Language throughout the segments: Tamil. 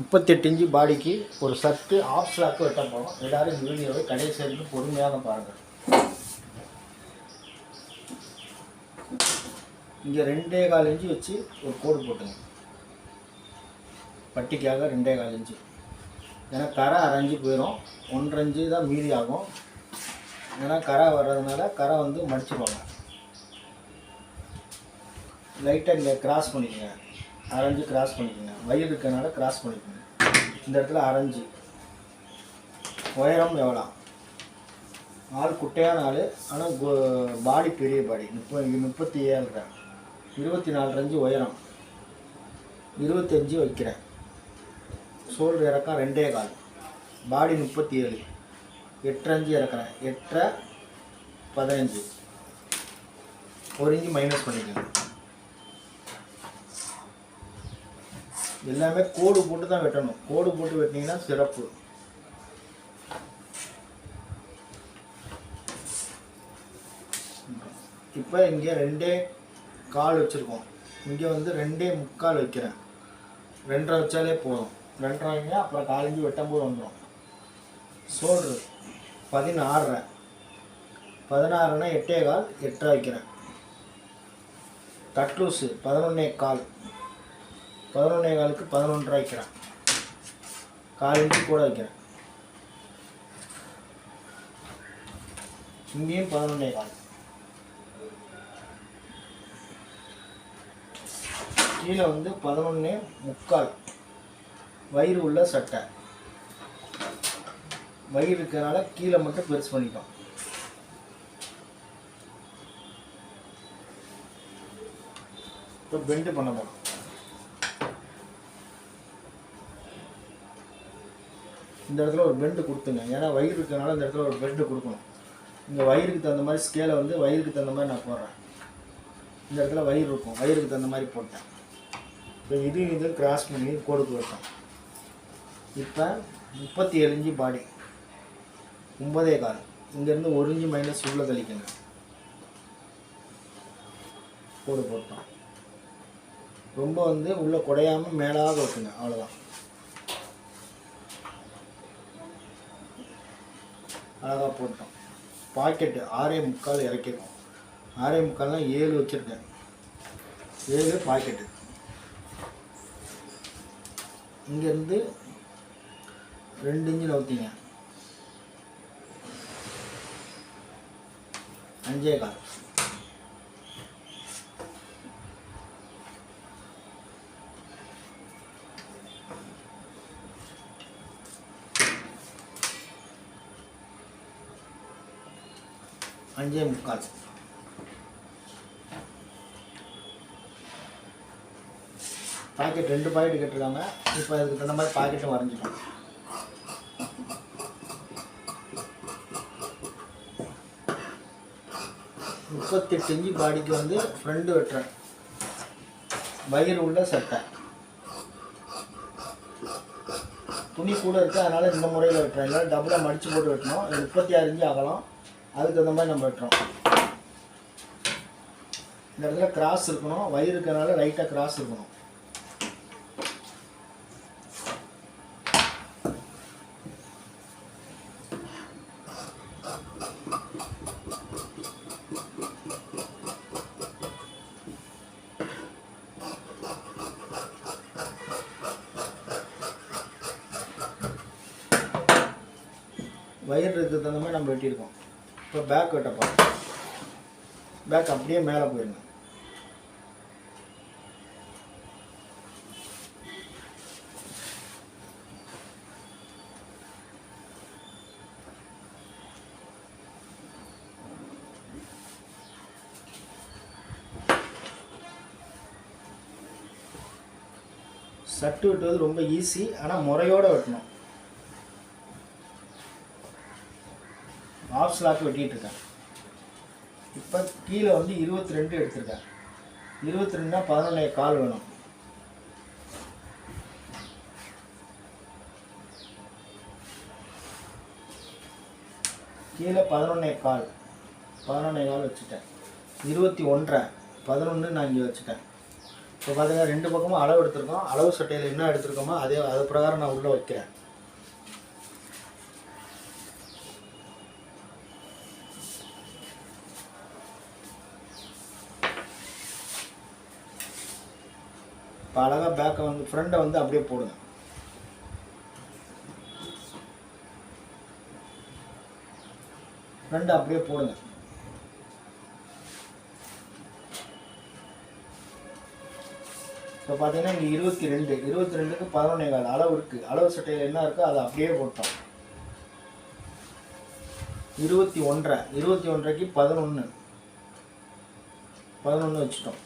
முப்பத்தெட்டு இன்ச்சு பாடிக்கு ஒரு சர்ட்டு ஆஃப் ஸ்லாக்கு வெட்ட போகிறோம் எல்லோரும் இந்த வீடியோவை கடைசி வரைக்கும் பொறுமையாக பாருங்கள் இங்கே ரெண்டே கால் இன்ச்சு வச்சு ஒரு கோடு போட்டுங்க. பட்டிக்காக ரெண்டே கால் இன்ச்சு. ஏன்னா கரை அரைஞ்சி போயிடும் ஒன்றரை இன்ச்சு தான் மீதி ஆகும். ஏன்னா கரை வர்றதுனால கரை வந்து மடிச்சிருவாங்க. லைட்டாக இங்கே கிராஸ் பண்ணிக்கோங்க. அரைஞ்சு கிராஸ் பண்ணிக்கோங்க. வயிறு இருக்கனால கிராஸ் பண்ணிக்கோங்க. இந்த இடத்துல அரைஞ்சு உயரம் எவ்வளோ ஆள் குட்டையான ஆள் ஆனால் பாடி பெரிய பாடி முப்பது முப்பத்தி ஏழு இருபத்தி நாலு ரஞ்சு உயரம். இருபத்தஞ்சி வைக்கிறேன். சோல்டு இறக்கம் ரெண்டே கால். பாடி முப்பத்தி ஏழு எட்டஞ்சு இறக்குறேன். எட்டரை பதினஞ்சு. ஒரு இஞ்சி மைனஸ் பண்ணிக்கோங்க. எல்லாமே கோடு போட்டு தான் வெட்டணும். கோடு போட்டு வெட்டினீங்கன்னா சிறப்பு. இப்போ இங்கே ரெண்டே கால் வச்சுருக்கோம். இங்கே வந்து ரெண்டே முக்கால் வைக்கிறேன். ரெண்டரை வச்சாலே போதும். ரெண்டரை வைங்க அப்புறம் காலஞ்சி வெட்டும்போது வந்துடும் சோல்ரு. பதினாறுரை. பதினாறுனா எட்டே கால் எட்டரை வைக்கிறேன். கட்லூஸு பதினொன்னே கால். பதினொன்னே காலுக்கு பதினொன்றரை வைக்கிறேன். கால் இன்ச்சு கூட வைக்கிறேன். இங்கேயும் பதினொன்னே கால். கீழே வந்து பதினொன்னே முக்கால். வயிறு உள்ள சட்டை. வயிறு இருக்கிறனால கீழே மட்டும் பெருசு பண்ணிட்டோம் இப்போ பெண்டு பண்ண போகிறோம் இந்த இடத்துல ஒரு பெண்டு கொடுத்துங்க. ஏன்னா வயிறு இருக்கிறனால இந்த இடத்துல ஒரு பெண்டு கொடுக்கணும். இங்கே வயிறுக்கு தகுந்த மாதிரி ஸ்கேலை வந்து வயிறுக்கு தகுந்த மாதிரி நான் போடுறேன். இந்த இடத்துல வயிறு இருக்கும். வயிறுக்கு தகுந்த மாதிரி போட்டேன். இப்போ இது இது கிராஸ் பண்ணி கோடு வைப்பேன். இப்போ முப்பத்தி ஏழு இஞ்சி பாடி ஒன்பதே கால். இங்கேருந்து ஒரு இஞ்சி மைனஸ் உள்ளே தெளிக்கணும். கோடு போட்டோம். ரொம்ப வந்து உள்ளே குடையாமல் மேலாக வைக்குங்க அவ்வளோதான் அழகாக போட்டோம். பாக்கெட்டு ஆறே முக்கால் இறக்கிருக்கோம். ஆறே முக்கால்னால் ஏழு வச்சுருக்கேன். ஏழு பாக்கெட்டு இங்கேருந்து ரெண்டு இன்ச்சு நவுத்திங்க. அஞ்சே கால். அஞ்சே முக்கால். பாக்கெட் ரெண்டு பாக்கெட் கேட்டிருக்காங்க. இப்போ அதுக்கு தகுந்த மாதிரி பாக்கெட்டும் வரைஞ்சிட்டோம் முப்பத்தெட்டு இஞ்சி பாடிக்கு வந்து ஃப்ரெண்டு வெட்டுறேன். வயிறு உள்ள சட்டை. துணி கூட இருக்குது அதனால் இந்த முறையில் வெட்டுறேன். இல்லை டபுளாக மடித்து போட்டு வெட்டணும். முப்பத்தி ஆறு இஞ்சி அகலம் அதுக்கு தகுந்த மாதிரி நம்ம வெட்டுறோம். இந்த இடத்துல கிராஸ் இருக்கணும். வயிறு இருக்கிறனால லைட்டாக கிராஸ் இருக்கணும். வயிறு இருக்கிறது தகுந்த மாதிரி நம்ம வெட்டியிருக்கோம். இப்போ பேக் வெட்ட போகிறோம் பேக் அப்படியே மேலே போயிருங்க சட்டு வெட்டுவது ரொம்ப ஈஸி ஆனால் முறையோடு வெட்டணும். ஆஃப் ஸ்லாக் வெட்டிகிட்டு இருக்கேன் இப்போ கீழே வந்து இருபத்தி ரெண்டு எடுத்திருக்கேன். இருபத்தி ரெண்டுனா பதினொன்னே கால் வேணும். கீழே பதினொன்னே கால். பதினொன்னே கால் வச்சுட்டேன். இருபத்தி ஒன்றரை பதினொன்று நான் இங்கே வச்சுட்டேன். இப்போ பார்த்தீங்கன்னா ரெண்டு பக்கமும் அளவு எடுத்திருக்கோம். அளவு சட்டையில் என்ன எடுத்திருக்கோமோ அதே அது பிரகாரம் நான் உள்ளே வைக்கிறேன். இப்போ அழகாக பேக்கை வந்து ஃப்ரண்டை வந்து அப்படியே போடுங்க. ஃப்ரெண்டை அப்படியே போடுங்க. இப்போ பார்த்தீங்கன்னா இங்கே இருபத்தி ரெண்டு இருபத்தி ரெண்டுக்கு பதினொன்னே கால் அளவு இருக்குது அளவு சட்டையில் என்ன இருக்கோ அதை அப்படியே போட்டோம். இருபத்தி ஒன்றரை இருபத்தி ஒன்றரைக்கு பதினொன்று பதினொன்று வச்சுட்டோம்.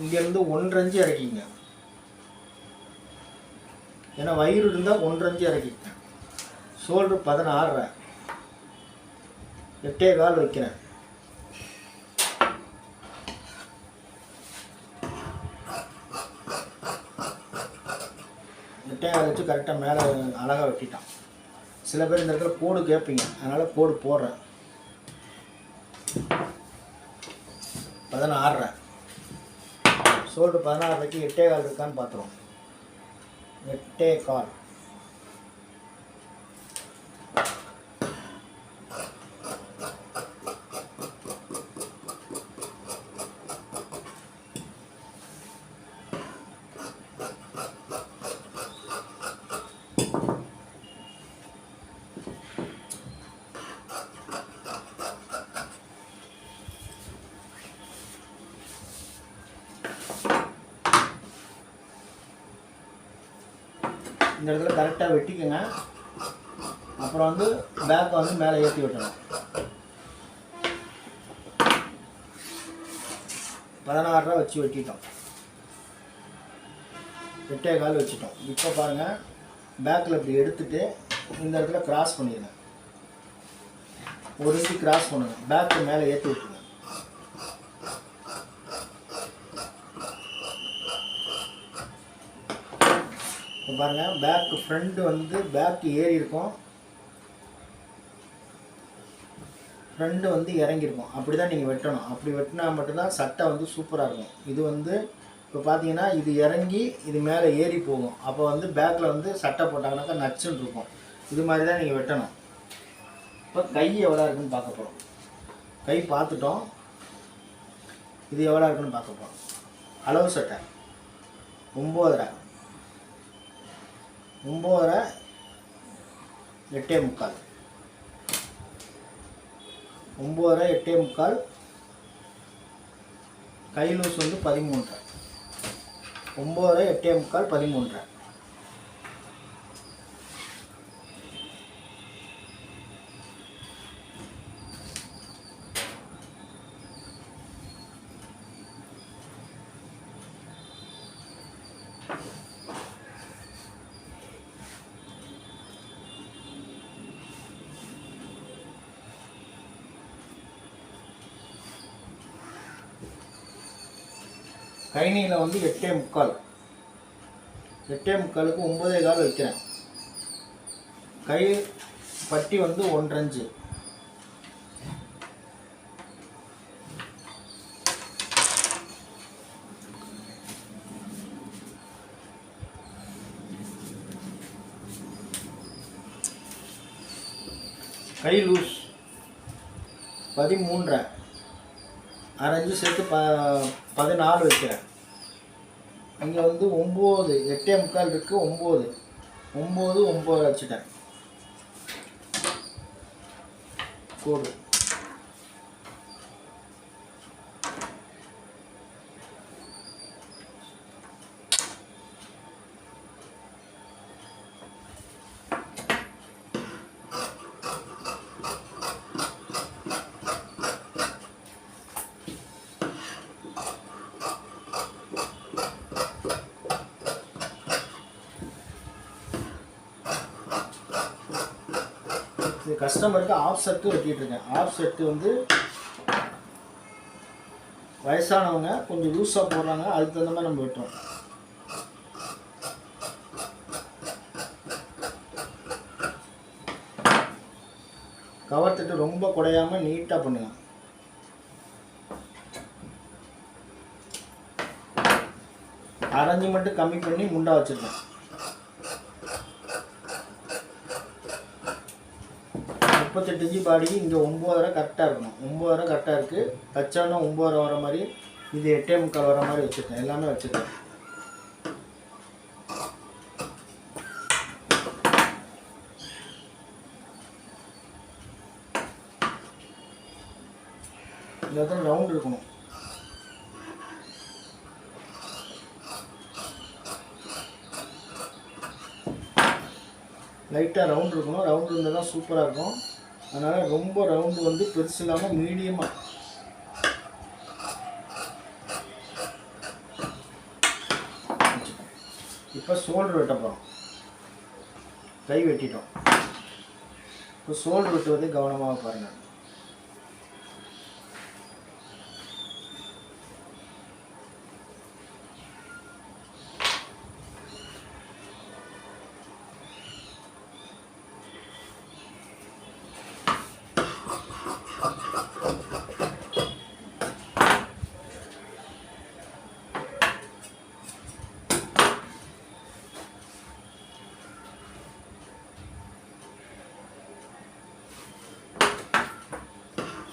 இங்கேருந்து ஒன்றஞ்சு இறக்கிங்க. ஏன்னா வயிறு இருந்தால் ஒன்றஞ்சு இன்ச்சு இறக்கிங்க. ஷோல்டர் பதினாறரை. எட்டே கால் வைக்கிறேன். எட்டே கால் வச்சு கரெக்டாக மேலே அழகாக வெட்டிட்டான். சில பேர் இந்த இடத்துல கோடு கேட்பீங்க. அதனால் கோடு போடுறேன். பதினாறரை. ஷோல்டர் பதினாறரைக்கு எட்டே கால் இருக்கான்னு பார்த்துருவோம். எட்டே கால். இந்த இடத்துல கரெக்டாக வெட்டிக்கோங்க. அப்புறம் வந்து பேக்கை வந்து மேலே ஏற்றி விட்டணும் பதினாறு ரூபா வச்சு வெட்டிட்டோம். எட்டே கால் வச்சுட்டோம். இப்போ பாருங்கள் பேக்கில் இப்படி எடுத்துகிட்டு இந்த இடத்துல கிராஸ் பண்ணிடுங்க. ஒரு இன்ச்சு கிராஸ் பண்ணுங்கள் பேக்கு மேலே ஏற்றி விட்டுருங்க. பாருங்கள் பேக்கு ஃப்ரண்ட் வந்து பேக்கு ஏறி இருக்கும். ஃப்ரண்ட் வந்து இறங்கியிருக்கும் அப்படி தான் நீங்கள் வெட்டணும். அப்படி வெட்டினா மட்டும்தான் சட்டை வந்து சூப்பராக இருக்கும். இது வந்து இப்போ பார்த்தீங்கன்னா இது இறங்கி இது மேலே ஏறி போகும். அப்போ வந்து பேக்கில் வந்து சட்டை போட்டாங்கனாக்கா நச்சுன்னு இருக்கும். இது மாதிரி தான் நீங்கள் வெட்டணும். இப்போ கை எவ்வளோ இருக்குன்னு பார்க்க போகிறோம் கை பார்த்துட்டோம். இது எவ்வளோ இருக்குன்னு பார்க்க போகிறோம் அளவு சட்டை. ஒம்போதரை. ஒம்போதரை எட்டே முக்கால். ஒம்போதரை எட்டே முக்கால். கை லூஸ் வந்து பதிமூன்றரை. ஒம்போதரை எட்டே முக்கால் பதிமூன்றரை. கைனியில் வந்து எட்டே முக்கால். எட்டே முக்காலுக்கு ஒம்பதே கால் வைக்கிறேன். கை பட்டி வந்து ஒன்றஞ்சு. கை லூஸ். பதிமூன்றரை. அரைஞ்சு சேர்த்து ப பதினாலு வைக்கிறேன். இங்கே வந்து ஒம்பது எட்டே முக்கால் இருக்குது ஒம்பது. ஒம்பது ஒம்பது வச்சுட்டேன் கோடு. இது கஸ்டமருக்கு ஆஃப் செட்டு வெட்டிகிட்ருக்கேன் ஆஃப் செட்டு வந்து வயசானவங்க கொஞ்சம் லூஸாக போடுறாங்க. அதுக்கு தகுந்த மாதிரி நம்ம வெட்டுறோம். கவர் தட்டு ரொம்ப குடையாமல் நீட்டாக பண்ணுங்கள் அரைஞ்சி மட்டும் கம்மி பண்ணி முண்டா வச்சுருக்கேன். முப்பத்தெட்டு இன்ச்சு பாடிக்கு இங்கே ஒம்போதரை கரெக்டாக இருக்கணும். ஒம்போதரை கரெக்டாக இருக்குது பச்சானா ஒம்போதரை வர மாதிரி இது எட்டே முக்கால் வர மாதிரி வச்சுருக்கேன். எல்லாமே வச்சுருக்கேன். இந்த இடத்துல ரவுண்ட் இருக்கணும். லைட்டாக ரவுண்ட் இருக்கணும். ரவுண்ட் இருந்தால் தான் சூப்பராக இருக்கும். அதனால் ரொம்ப ரவுண்டு வந்து பெருசு இல்லாமல் மீடியமாக இப்போ ஷோல்டர் வெட்ட போகிறோம் கை வெட்டிட்டோம். இப்போ ஷோல்டர் வெட்டுவதை கவனமாக பாருங்கள்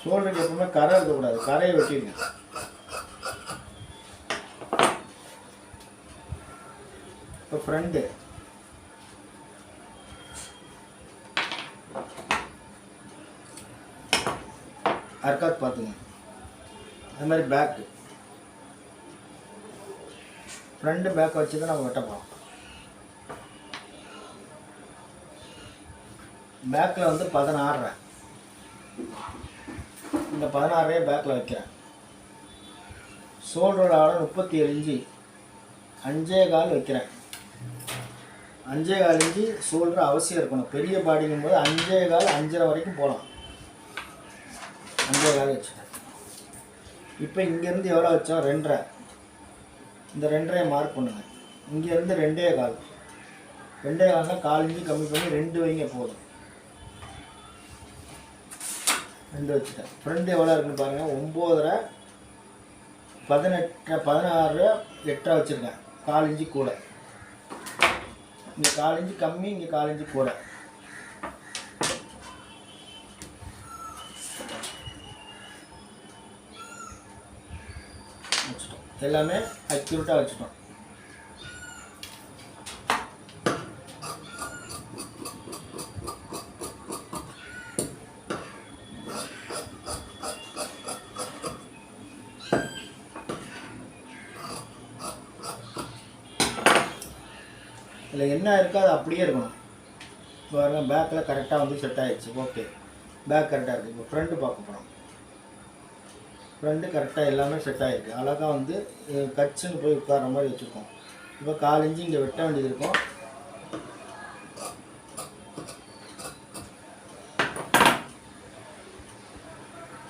ஷோல்டருக்கு எப்பவுமே கரை இருக்கக்கூடாது. கரையை வெட்டிடுங்க இப்போ ஃப்ரண்ட்டு அர்க்காத் பார்த்துங்க. அது மாதிரி பேக்கு ஃப்ரெண்டு பேக் வச்சு தான் நம்ம வெட்ட போகிறோம் பேக்கில் வந்து பதினாறுறேன் இந்த பதினாறே பேக்கில் வைக்கிறேன். ஷோல்டரோட ஆழம் முப்பத்தி ஏழு இஞ்சி அஞ்சே கால் வைக்கிறேன். அஞ்சே கால் இஞ்சி ஷோல்டர் அவசியம் இருக்கணும். பெரிய பாடிங்கும் போது அஞ்சே கால் அஞ்சரை வரைக்கும் போகலாம். அஞ்சே கால் வச்சுட்டேன். இப்போ இங்கேருந்து எவ்வளோ வச்சோம்? ரெண்டரை. இந்த ரெண்டரையை மார்க் பண்ணுங்க. இங்கேருந்து ரெண்டே கால். ரெண்டே கால்னா கால் இஞ்சி கம்மி பண்ணி ரெண்டு வைங்க போதும். ரெண்டு வச்சுட்டேன். ஃப்ரெண்டு எவ்வளோ இருக்குன்னு பாருங்கள் ஒம்போதரை பதினெட்டு பதினாறு எட்டரை வச்சுருக்கேன். கால் இஞ்சி கூட. இங்கே கால் இஞ்சி கம்மி இங்கே கால் இஞ்சி கூட. வச்சுட்டோம். எல்லாமே அக்யூரேட்டாக வச்சுட்டோம். இதில் என்ன இருக்கோ அது அப்படியே இருக்கணும். பாருங்க பேக்கில் கரெக்டாக வந்து செட் ஆகிடுச்சு ஓகே பேக் கரெக்டாக இருக்குது இப்போ ஃப்ரண்ட்டு பார்க்க போகிறோம் ஃப்ரண்ட்டு கரெக்டாக எல்லாமே செட் ஆகிருக்கு அழகாக வந்து அஹ், கச்சுன்னு போய் உட்கார மாதிரி வச்சுருக்கோம். இப்போ கால் இங்கே வெட்ட வேண்டியது இருக்கும்.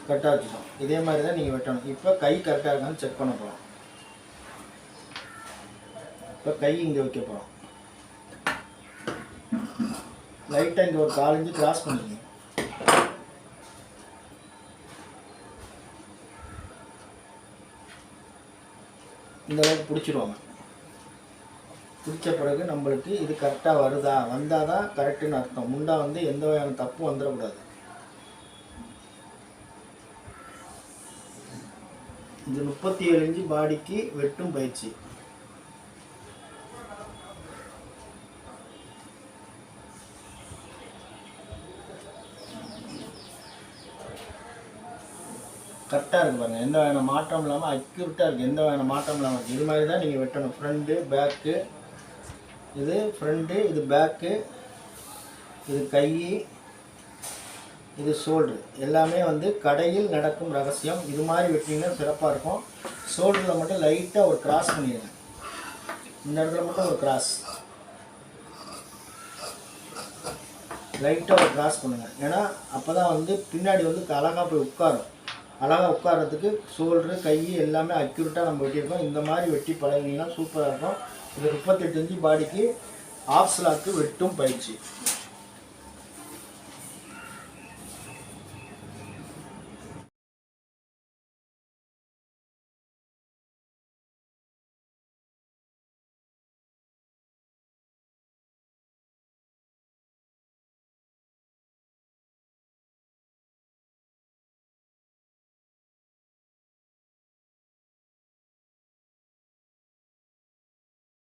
கரெக்டாக வச்சுக்கோம் இதே மாதிரி தான் நீங்கள் வெட்டணும். இப்போ கை கரெக்டாக இருக்கான்னு செக் பண்ண போகிறோம் இப்போ கை இங்கே வைக்க போகிறோம் லைட்டாக இங்கே ஒரு கால் இன்ச்சு கிராஸ் பண்ணுங்க. இந்த அளவுக்கு பிடிச்சிருவாங்க. பிடிச்ச பிறகு நம்மளுக்கு இது கரெக்டாக வருதா? வந்தால் தான் கரெக்டுன்னு அர்த்தம். முண்டா வந்து எந்த வகையான தப்பும் வந்துடக்கூடாது. இது முப்பத்தி ஏழு இன்ச்சு பாடிக்கு வெட்டும் பயிற்சி. கரெக்டாக இருக்குது பாருங்கள் எந்த வகையான மாற்றம் இல்லாமல் அக்யூரட்டாக இருக்குது எந்த வகையான மாற்றம் இல்லாமல் இருக்குது இது மாதிரி தான் நீங்கள் வெட்டணும். ஃப்ரண்ட்டு பேக்கு இது ஃப்ரண்ட்டு இது பேக்கு இது கை இது ஷோல்ட்ரு எல்லாமே வந்து கடையில் நடக்கும் ரகசியம். இது மாதிரி வெட்டிங்கன்னா சிறப்பாக இருக்கும். ஷோல்டரில் மட்டும் லைட்டாக ஒரு கிராஸ் பண்ணிடுங்க. இந்த இடத்துல மட்டும் ஒரு கிராஸ் லைட்டாக ஒரு கிராஸ் பண்ணுங்கள் ஏன்னா அப்போ தான் வந்து பின்னாடி வந்து அழகாக போய் உட்காரும். அழகாக உட்காரத்துக்கு ஷோல்டரு கை எல்லாமே அக்யூரேட்டாக நம்ம வெட்டியிருக்கோம். இந்த மாதிரி வெட்டி பழகினீங்கன்னா சூப்பராக இருக்கும். இது முப்பத்தெட்டு இன்ச்சு பாடிக்கு ஆஃப் ஸ்லாக்கு வெட்டும் பயிற்சி.